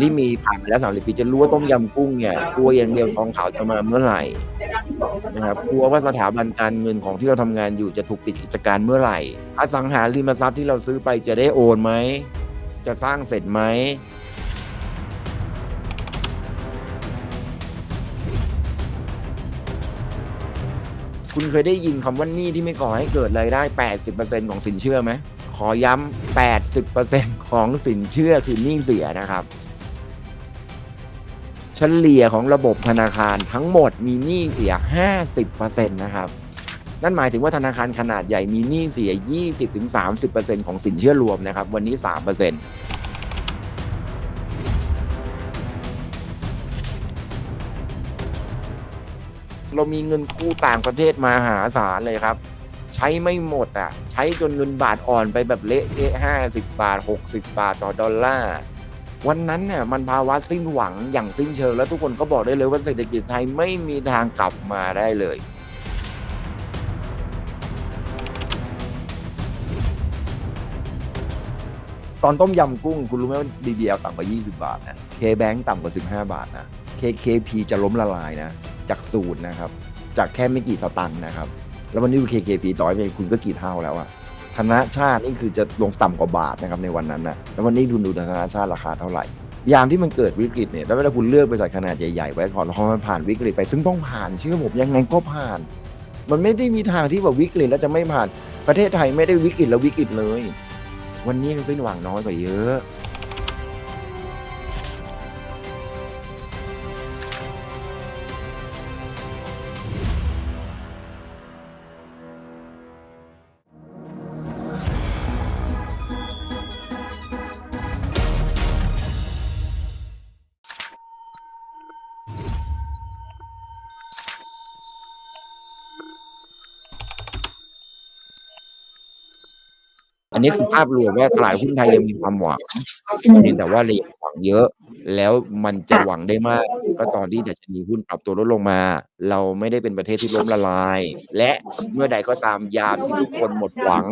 ที่มีผ่านมาแล้วสามสิบปีจะรู้ว่าต้มยำกุ้งเนี่ยกลัวอย่างเดียวซองขาวจะมาเมื่อไหร่นะครับกลัวว่าสถาบันการเงินของที่เราทำงานอยู่จะถูกปิดกิจการเมื่อไหร่ อสังหาริมทรัพย์ที่เราซื้อไปจะได้โอนไหม จะสร้างเสร็จไหมคุณเคยได้ยินคำว่าหนี้ที่ไม่ก่อให้เกิดรายได้ 80%ของสินเชื่อไหม ขอย้ำ 80%ของสินเชื่อคือหนี้เสียนะครับเฉลี่ยของระบบธนาคารทั้งหมดมีหนี้เสีย 50%นะครับ นั่นหมายถึงว่าธนาคารขนาดใหญ่มีหนี้เสีย 20-30%ของสินเชื่อรวมนะครับ วันนี้ 3%เรามีเงินกู้ต่างประเทศมาหาศาลเลยครับ ใช้ไม่หมดอะ ใช้จนเงินบาทอ่อนไปแบบเละเทะห้าสิบบาทหกสิบาทต่อดอลลาร์วันนั้นเนี่ยมันภาวะสิ้นหวังอย่างสิ้นเชิง แล้วทุกคนก็บอกได้เลยว่าเศรษฐกิจไทยไม่มีทางกลับมาได้เลยตอนต้มยำกุ้ง คุณรู้ไหมว่า DBL ต่ำกว่า 20 บาทนะ KBank ต่ำกว่า 15 บาทนะ KKP จะล้มละลายนะ จากศูนย์นะครับ จากแค่ไม่กี่สตังค์นะครับ แล้ววันนี้ดู KKP ต่อยไปคุณก็กี่เท่าแล้วอะธนาชาตินี่คือจะลงต่ำกว่าบาทนะครับในวันนั้นนะแล้ววันนี้คุณดูธนาชาติราคาเท่าไหร่ ยามที่มันเกิดวิกฤตเนี่ยแล้วเวลาคุณเลือกบริษัทขนาดใหญ่ๆไว้ก่อนแล้วพอมันผ่านวิกฤตไปซึ่งต้องผ่านเชื่อผมยังไงก็ผ่าน มันไม่ได้มีทางที่แบบวิกฤตแล้วจะไม่ผ่านประเทศไทยไม่ได้วิกฤตแล้ววิกฤตเลย วันนี้ยังสิ้นหวังน้อยกว่าเยอะ อันนี้คือภาพรวมว่าตลาดหุ้นไทยยังมีความหวังเพียงแต่ว่าเรายังหวังเยอะ แล้วมันจะหวังได้มาก ก็ตอนที่ดัชนีหุ้นปรับตัวลดลงมา เราไม่ได้เป็นประเทศที่ล้มละลาย และเมื่อใดก็ตามยามที่ทุกคนหมดหวัง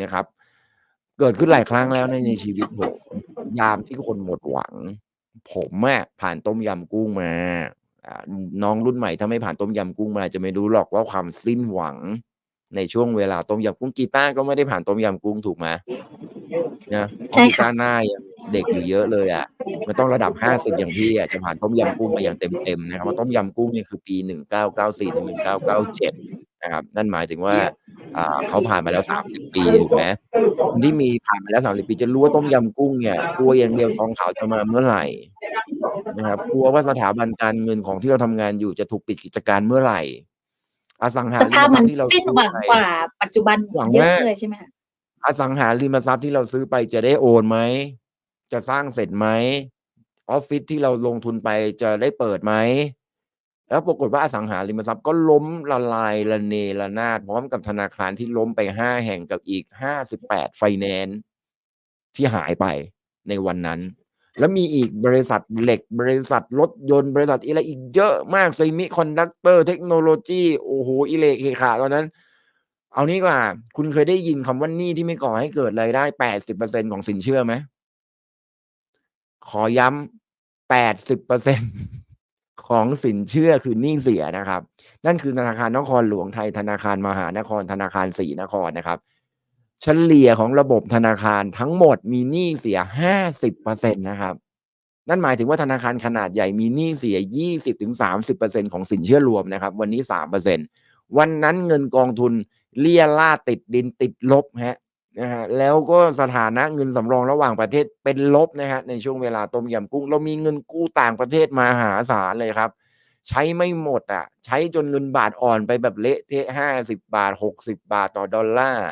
นะครับ เกิดขึ้นหลายครั้งแล้วในในชีวิตผมยามที่คนหมดหวัง ผมอะผ่านต้มยำกุ้งมาอ่าน้องรุ่นใหม่ถ้าไม่ผ่านต้มยำกุ้งมาจะไม่รู้หรอกว่าความสิ้นหวัง ในช่วงเวลาต้มยำกุ้งกีตาร์ก็ไม่ได้ผ่านต้มยำกุ้งถูกไหมนะใช่กีค่ะตาร์หน้ายังเด็กอยู่เยอะเลยอะมันต้องระดับห้าสิบอย่างพี่อะจะผ่านต้มยำกุ้งมาอย่างเต็มๆนะครับว่าต้มยำกุ้งนี่คือปีหนึ่งเก้าเก้าสี่ถึงหนึ่งเก้าเก้าเจ็ดนะครับนั่นหมายถึงว่าอ่าเขาผ่านมาแล้วสามสิบปีถูกไหมคนที่มีผ่านมาแล้วสามสิบปีจะรู้ว่าต้มยำกุ้งเนี่ยกลัวอย่างเดียวซองขาวจะมาเมื่อไหร่นะครับกลัวว่าสถาบันการเงินของที่เราทำงานอยู่จะถูกปิดกิจการเมื่อไหร่ อสังหาสริมภาพทรัมัพนย์ที่เราสิ้นซื้อหวังไปกว่า ปัจจุบันหวังเยอะมากเลยใช่ไหมคะอสังหาริมทรัพย์ที่เราซื้อไปจะได้โอนไหม จะสร้างเสร็จไหมออฟฟิศที่เราลงทุนไปจะได้เปิดไหม แล้วปรากฏว่าอสังหาริมทรัพย์ก็ล้มละลายระเนระนาดพร้อมกับธนาคารที่ล้มไปห้าแห่งกับอีกห้าสิบแปดไฟแนนซ์ที่หายไปในวันนั้น แล้วมีอีกบริษัทเหล็ก บริษัทรถยนต์ บริษัทอะไรอีกเยอะมากไซมิคอนดักเตอร์เทคโนโลยีโอ้โหอิเล็กเคขาตอนนั้น เอานี้กว่า คุณเคยได้ยินคำว่านี้ที่ไม่ก่อให้เกิดรายได้แปดสิบเปอร์เซ็นของสินเชื่อไหม ขอย้ำแปดสิบเปอร์เซ็นของสินเชื่อคือหนี้เสียนะครับ นั่นคือธนาคารนครหลวงไทยธนาคารมหานครธนาคารศรีนครนะครับ เฉลี่ยของระบบธนาคารทั้งหมดมีหนี้เสียห้าสิบเปอร์เซ็นนะครับ นั่นหมายถึงว่าธนาคารขนาดใหญ่มีหนี้เสียยี่สิบถึงสามสิบเปอร์เซ็นของสินเชื่อรวมนะครับ วันนี้สามเปอร์เซ็นวันนั้นเงินกองทุนเลี่ยล่าดติดดินติดลบฮะนะฮะแล้วก็สถานะเงินสำรองระหว่างประเทศเป็นลบนะฮะในช่วงเวลาต้มยำกุ้ง เรามีเงินกู้ต่างประเทศมาหาศาลเลยครับ ใช้ไม่หมดอะ ใช้จนเงินบาทอ่อนไปแบบเละเทะห้าสิบาทหกสิบาทต่อดอลลาร์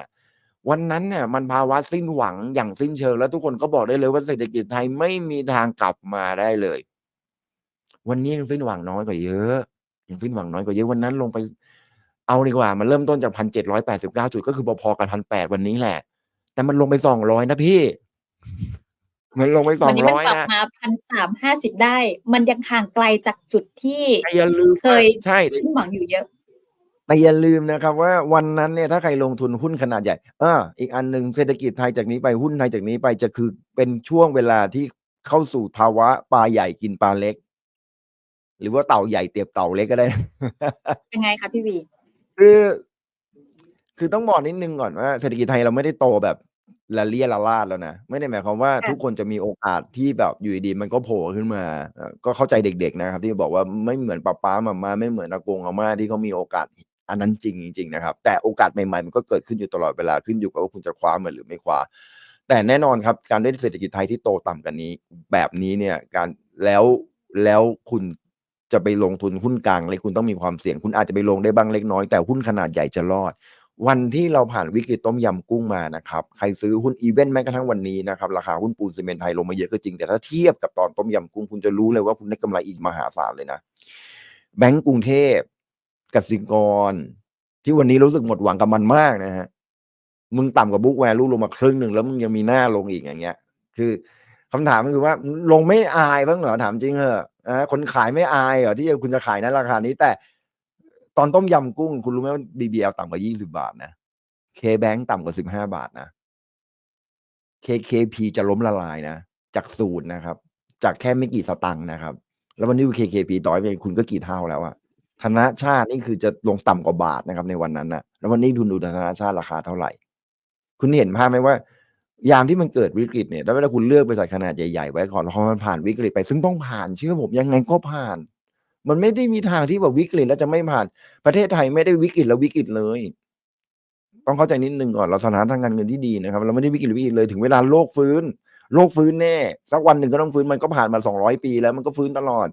วันนั้นเนี่ยมันภาวะสิ้นหวังอย่างสิ้นเชิง แล้วทุกคนก็บอกได้เลยว่าเศรษฐกิจไทยไม่มีทางกลับมาได้เลย วันนี้ยังสิ้นหวังน้อยกว่าเยอะยังสิ้นหวังน้อยกว่าเยอะวันนั้นลงไป เอาดีกว่า มันเริ่มต้นจากพันเจ็ดร้อยแปดสิบเก้าจุดก็คือพอๆกันพันแปดวันนี้แหละ แต่มันลงไปสองร้อยนะพี่ มันลงไปสอวันงนี้มันร้อยกลับนะมาพันสามห้าสิบได้ มันยังห่างไกลจากจุดที่แต่อย่าลืมเคยใช่สิ้นหวังอยู่เยอะ แต่อย่าลืมนะครับว่าวันนั้นเนี่ยถ้าใครลงทุนหุ้นขนาดใหญ่เอออีกอันหนึ่งเศรษฐกิจไทยจากนี้ไปหุ้นไทยจากนี้ไปจะคือเป็นช่วงเวลาที่เข้าสู่ภาวะปลาใหญ่กินปลาเล็ก หรือว่าเต่าใหญ่เตียบเต่าเล็กก็ได้ยังไงคะพี่วีคือคือต้องบอกนิดนึงก่อนว่าเศรษฐกิจไทยเราไม่ได้โตแบบละเลียละลาดแล้วนะไม่ได้หมายความว่าค่ะทุกคนจะมีโอกาสที่แบบอยู่ดีๆมันก็โผล่ขึ้นมาเอ่อก็เข้าใจเด็กๆนะครับ ที่บอกว่าไม่เหมือนป้าป้ามามาไม่เหมือนอากงอาม่าที่เขามีโอกาส อันนั้นจริงจริงๆนะครับ แต่โอกาสใหม่ๆมันก็เกิดขึ้นอยู่ตลอดเวลาขึ้นอยู่กับว่าคุณจะคว้ามันหรือไม่คว้าแต่แน่นอนครับการด้เศรษฐกิจไทยที่โตต่ำกันนี้ แบบนี้เนี่ยการแล้วแล้วคุณจะไปลงทุนหุ้นกลางเลยคุณต้องมีความเสี่ยง คุณอาจจะไปลงได้บ้างเล็กน้อยแต่หุ้นขนาดใหญ่จะรอด วันที่เราผ่านวิกฤตต้มยำกุ้งมานะครับ ใครซื้อหุ้นอีเวนต์แม้กระทั่งวันนี้นะครับ ราคาหุ้นปูนซีเมนไทยลงมาเยอะก็จริง แต่ถ้าเทียบกับตอนต้มยำกุ้งคุณจะรู้เลยว่าคุณได้กำไรอีกมหาศาลเลยนะแบงก์กรุงเทพ กสิกร ที่วันนี้รู้สึกหมดหวังกับมันมากนะฮะ มึงต่ำกว่าบุ๊กแวลูลงมาครึ่งหนึ่งแล้วมึงยังมีหน้าลงอีกอย่างเงี้ย คือคำถามก็คือว่าลงไม่อายบ้างเหรอถามจริงเหรอนะคนขายไม่อายเหรอที่คุณจะขายในราคานี้ แต่ตอนต้มยำกุ้ง คุณรู้ไหมว่า BBL ต่ำกว่า20บาทนะ KBank ต่ำกว่า15บาทนะ KKP จะล้มละลายนะ จากศูนย์นะครับ จากแค่ไม่กี่สตังค์นะครับ แล้ววันนี้ KKP ต่อยไปคุณก็กี่เท่าแล้วอะ ธนาชาตินี่คือจะลงต่ำกว่าบาทนะครับ ในวันนั้นนะแล้ววันนี้ทุนดูธนาชาติราคาเท่าไหร่ คุณเห็นภาพไหมว่า ยามที่มันเกิดวิกฤตเนี่ยแล้วเวลาคุณเลือกบริษัทขนาดใหญ่ๆไว้ก่อนพอมันผ่านวิกฤตไป ซึ่งต้องผ่านเชื่อผมยังไงก็ผ่าน มันไม่ได้มีทางที่แบบวิกฤตแล้วจะไม่ผ่าน ประเทศไทยไม่ได้วิกฤตแล้ววิกฤตเลย ต้องเข้าใจนิดนึงก่อนเราสถานทางการเงินที่ดีนะครับ เราไม่ได้วิกฤตวิกฤตเลยถึงเวลาโลกฟื้นโลกฟื้นแน่ สักวันหนึ่งก็ต้องฟื้นมันก็ผ่านมาสองร้อยปีแล้วมันก็ฟื้นตลอด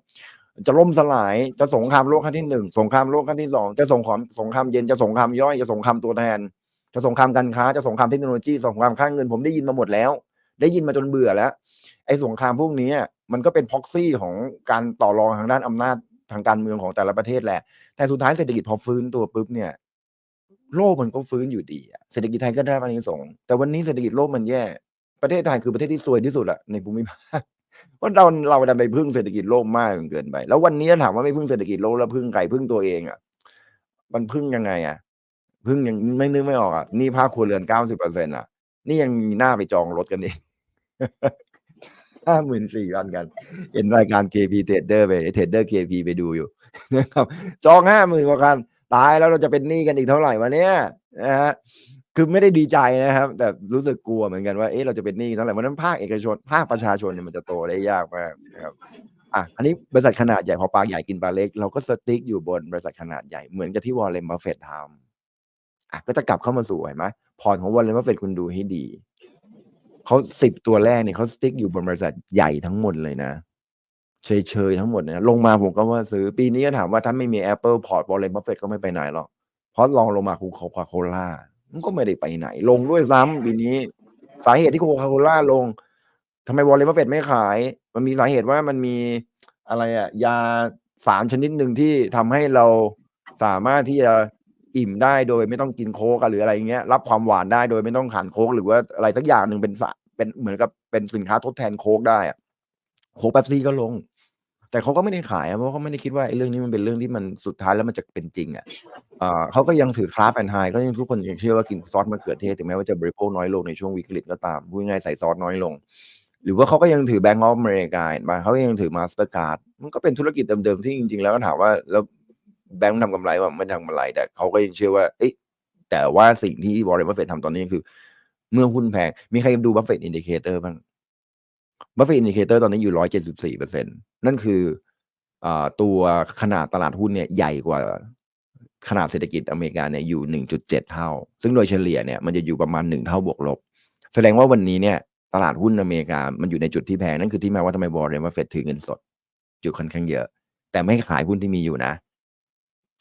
จะล่มสลายจะสงครามโลกครั้งที่หนึ่งสงครามโลกครั้งที่สองจะสงครามสงครามเย็นจะสงครามย่อยจะสงครามตัวแทน จะสงครามการค้าจะสงครามเทคโนโลยีสงครามค่าเงินผมได้ยินมาหมดแล้ว ได้ยินมาจนเบื่อแล้วไอ้สงครามพวกนี้มันก็เป็นพ็อกซี่ของการต่อรองทางด้านอำนาจทางการเมืองของแต่ละประเทศแหละ แต่สุดท้ายเศรษฐกิจพอฟื้นตัวปุ๊บเนี่ยโลกมันก็ฟื้นอยู่ดีเศรษฐกิจไทยก็ได้รับอานิสงส์แต่วันนี้เศรษฐกิจโลกมันแย่ประเทศไทยคือประเทศที่ซวยที่สุดอะในภูมิภาค เพราะเราเราดันไปพึ่งเศรษฐกิจโลกมากเกินไป แล้ววันนี้ถามว่าไม่พึ่งเศรษฐกิจโลกแล้วพึ่งใครพึ่งตัวเองอะมันพึ่งยังไงอะพึ่งยังไม่นึกไม่ออกอะนี่ภาคครัวเรือนเก้าสิบเปอร์เซ็นต์อะนี่ยังมีหน้าไปจองรถกันเองห้าหมื่นสี่พันกัน เห็นรายการ KP Trader ไปเทรดเดอร์ KP ไปดูอยู่นะครับ จองห้าหมื่นกว่ากัน ตายแล้วเราจะเป็นหนี้กันอีกเท่าไหร่วะเนี่ยนะฮะ คือไม่ได้ดีใจนะครับ แต่รู้สึกกลัวเหมือนกันว่าเอ๊ะเราจะเป็นหนี้เท่าไหร่เพราะนั้นภาคเอกชนภาคประชาชนเนี่ยมันจะโตได้ยากมากนะครับอะอันนี้บริษัทขนาดใหญ่พอปลาใหญ่กินปลาเล็ก เราก็สติ๊กอยู่บนบริษัทขนาดใหญ่เหมือนกับที่วอลเลนบัฟเฟตทำอะก็จะกลับเข้ามาสู่เห็นไหมพอร์ตของวอลเลนบัฟเฟตคุณดูให้ดีเขาสิบตัวแรกเนี่ยเขาสติ๊กอยู่บนบริษัทใหญ่ทั้งหมดเลยนะเฉยๆทั้งหมดนะลงมาผมก็ว่าซื้อปีนี้ก็ถามว่าถ้าไม่มี Apple พอร์ตบอลเลนบัฟเฟตก็ไม่ไปไหนหรอกเพราะลองลงมาคูโคคาโคล่า มันก็ไม่ได้ไปไหน ลงด้วยซ้ำปีนี้ สาเหตุที่โคคาโคล่าลงทำไมวอลเลนบัฟเฟตไม่ขาย มันมีสาเหตุว่ามันมีอะไรอะยาสารชนิดหนึ่งที่ทำให้เราสามารถที่จะอิ่มได้โดยไม่ต้องกินโค้กหรืออะไรเงี้ย รับความหวานได้โดยไม่ต้องขานโค้กหรือว่าอะไรสักอย่างหนึ่งเป็นสารเป็นเหมือนกับเป็นสินค้าทดแทนโค้กได้อะโค้กเป๊ปซี่ก็ลง แต่เขาก็ไม่ได้ขายเพราะเขาไม่ได้คิดว่าไอ้เรื่องนี้มันเป็นเรื่องที่มันสุดท้ายแล้วมันจะเป็นจริงอะอ่าเขาก็ยังถือคราฟแอนไฮก็ยังทุกคนยังเชื่อว่ากินซอสมะเขือเทศถึงแม้ว่าจะบริโภคน้อยลงในช่วงวิกฤตก็ตามพูดง่ายใส่ซอสน้อยลง หรือว่าเขาก็ยังถือแบงก์ออฟอเมริกาเห็นปเขาก็ยังถือมาสเตอร์การ์ดมันก็เป็นธุรกิจเดิมๆที่จริงๆ แล้วก็ถามว่าแล้วแบงก์ทำกำไรว่าไม่ทำกำไรแต่เขาก็ยังเชื่อว่าเอ๊ะแต่ว่าสิ่งที่วอร์เรนบัฟเฟตทำตอนนี้คือ เมื่อหุ้นแพงมีใครดูบัฟเฟตอินดิเคเตอร์บ้าง บัฟเฟตอินดิเคเตอร์ตอนนี้อยู่ร้อยเจ็ดสิบสี่เปอร์เซ็นนั่นคืออ่าตัวขนาดตลาดหุ้นเนี่ยใหญ่กว่าขนาดเศรษฐกิจอเมริกาเนี่ยอยู่หนึ่งจุดเจ็ดเท่า ซึ่งโดยเฉลี่ยเนี่ยมันจะอยู่ประมาณหนึ่งเท่าบวกลบ แสดงว่าวันนี้เนี่ยตลาดหุ้นอเมริกา มันอยู่ในจุดที่แพง นั่นคือที่มาว่าทำไมวอร์เรนบัฟเฟตถือเงินสด อยู่ค่อนข้างเยอะ แต่ไม่ขายหุ้นที่มีอยู่นะ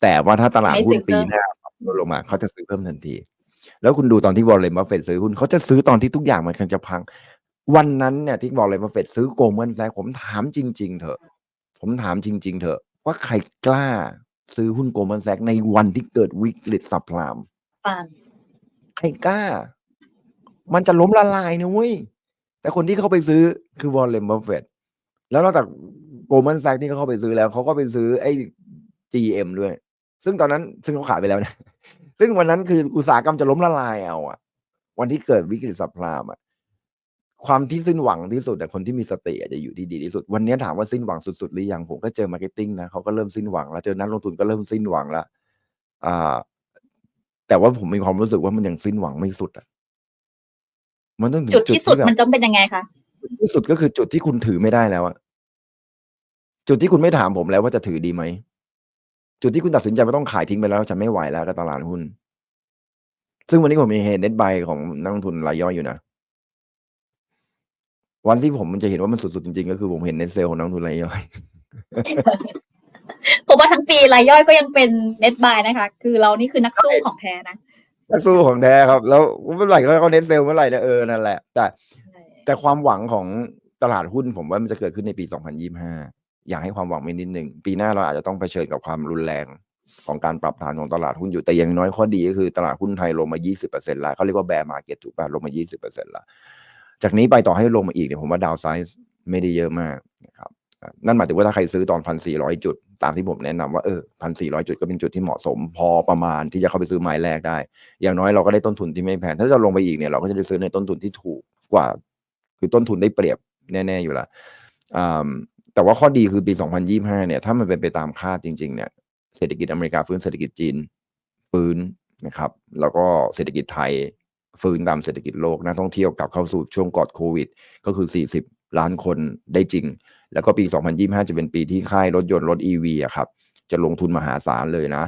แต่ว่าถ้าตลาดไม่หุ้ซื้นอเพิ่ปีมหน้าปรับตัวลงมาเขาจะซื้อเพิ่มทันที แล้วคุณดูตอนที่วอร์เรนบัฟเฟตซื้อหุ้นเขาจะซื้อตอนที่ทุกอย่างมันกำลังจะพัง วันนั้นเนี่ยที่วอร์เรนบัฟเฟตซื้อโกลมอนแซกผมถามจริง ๆ เถอะ ผมถามจริง ๆ เถอะ ว่าใครกล้าซื้อหุ้นโกลมอนแซกในวันที่เกิดวิกฤตสับพลามปาล์มใครกล้า มันจะล้มละลายนะเว้ยแต่คนที่เข้าไปซื้อคือวอลเลนบัฟเฟตแล้วนอกจากโกลแมนแซกที่เขาเข้าไปซื้อแล้วเขาก็ไปซื้อไอ้ GM ด้วย ซึ่งตอนนั้นซึ่งเขาขายไปแล้วนะ ซึ่งวันนั้นคืออุตสาหกรรมจะล้มละลายเอาอะวันที่เกิดวิกฤตสับพลามอะ ความที่สิ้นหวังที่สุดแต่คนที่มีสติอาจจะอยู่ที่ดีที่สุด วันนี้ถามว่าสิ้นหวังสุดๆหรือยังผมก็เจอมาร์เก็ตติ้งนะเขาก็เริ่มสิ้นหวังแล้วเจอนักลงทุนก็เริ่มสิ้นหวังแล้วอ่า แต่ว่าผมมีความรู้สึกว่ามันยังสิ้นหวังไม่สุดอะมันต้องถึงจุดที่สุดแบบมันต้องเป็นยังไงคะจุดที่สุดก็คือจุดที่คุณถือไม่ได้แล้วอะจุดที่คุณไม่ถามผมแล้วว่าจะถือดีไหมจุดที่คุณตัดสินใจว่าต้องขายทิ้งไปแล้วฉันไม่ไหวแล้วกับตลาดหุ้นซึ่งวันนี้ผมมีเห็นเน็ตบายของนักลงทุนรายย่อยอยู่นะ วันที่ผมมันจะเห็นว่ามันสุดๆจริงๆ ก็คือผมเห็นเน็ตเซลของนักลงทุนรายย่อยผมว่าทั้งปีรายย่อยก็ยังเป็นเน็ตบายนะคะ คือเรานี่คือนักสู้ของแท้นะนักสู้ของแท้ครับ แล้วเมื่อไหร่ก็เขาเน็ตเซลเมื่อไหร่นะเออนั่นแหละ แต่ แต่ความหวังของตลาดหุ้นผมว่ามันจะเกิดขึ้นในปี 2025 อยากให้ความหวังไม่นิดหนึ่ง ปีหน้าเราอาจจะต้องเผชิญกับความรุนแรงของการปรับฐานของตลาดหุ้นอยู่แต่อย่างน้อยข้อดีก็คือตลาดหุ้นไทยลงมา 20%แล้วเขาเรียกว่าแบร์มาเก็ตถูกป่ะลงมา 20%แล้ว จากนี้ไปต่อให้ลงมาอีกเนี่ยผมว่าดาวไซส์ไม่ได้เยอะมากนะครับนั่นหมายถึงว่าถ้าใครซื้อตอนพันสี่ร้อยจุด ตามที่ผมแนะนำว่าเออพันสี่ร้อยจุดก็เป็นจุดที่เหมาะสม พอประมาณที่จะเข้าไปซื้อไม้แรกได้ อย่างน้อยเราก็ได้ต้นทุนที่ไม่แพงถ้าจะลงไปอีกเนี่ยเราก็จะได้ซื้อในต้นทุนที่ถูกกว่า คือต้นทุนได้เปรียบแน่ ๆอยู่ล้วอ่าแต่ว่าข้อดีคือปี 2025 เนี่ย ถ้ามันเป็นไปตามคาดจริง ๆ เนี่ย เศรษฐกิจอเมริกาฟื้นเศรษฐกิจจีนฟื้นนะครับ แล้วก็เศรษฐกิจไทย ฟื้นตามเศรษฐกิจโลกนักท่องเที่ยวกลับเข้าสู่ช่วงก่อนโควิด ก็คือ 40 ล้านคนได้จริง แล้วก็ปี 2025 จะเป็นปีที่ค่ายรถยนต์รถ EV อะครับ จะลงทุนมหาศาลเลยนะ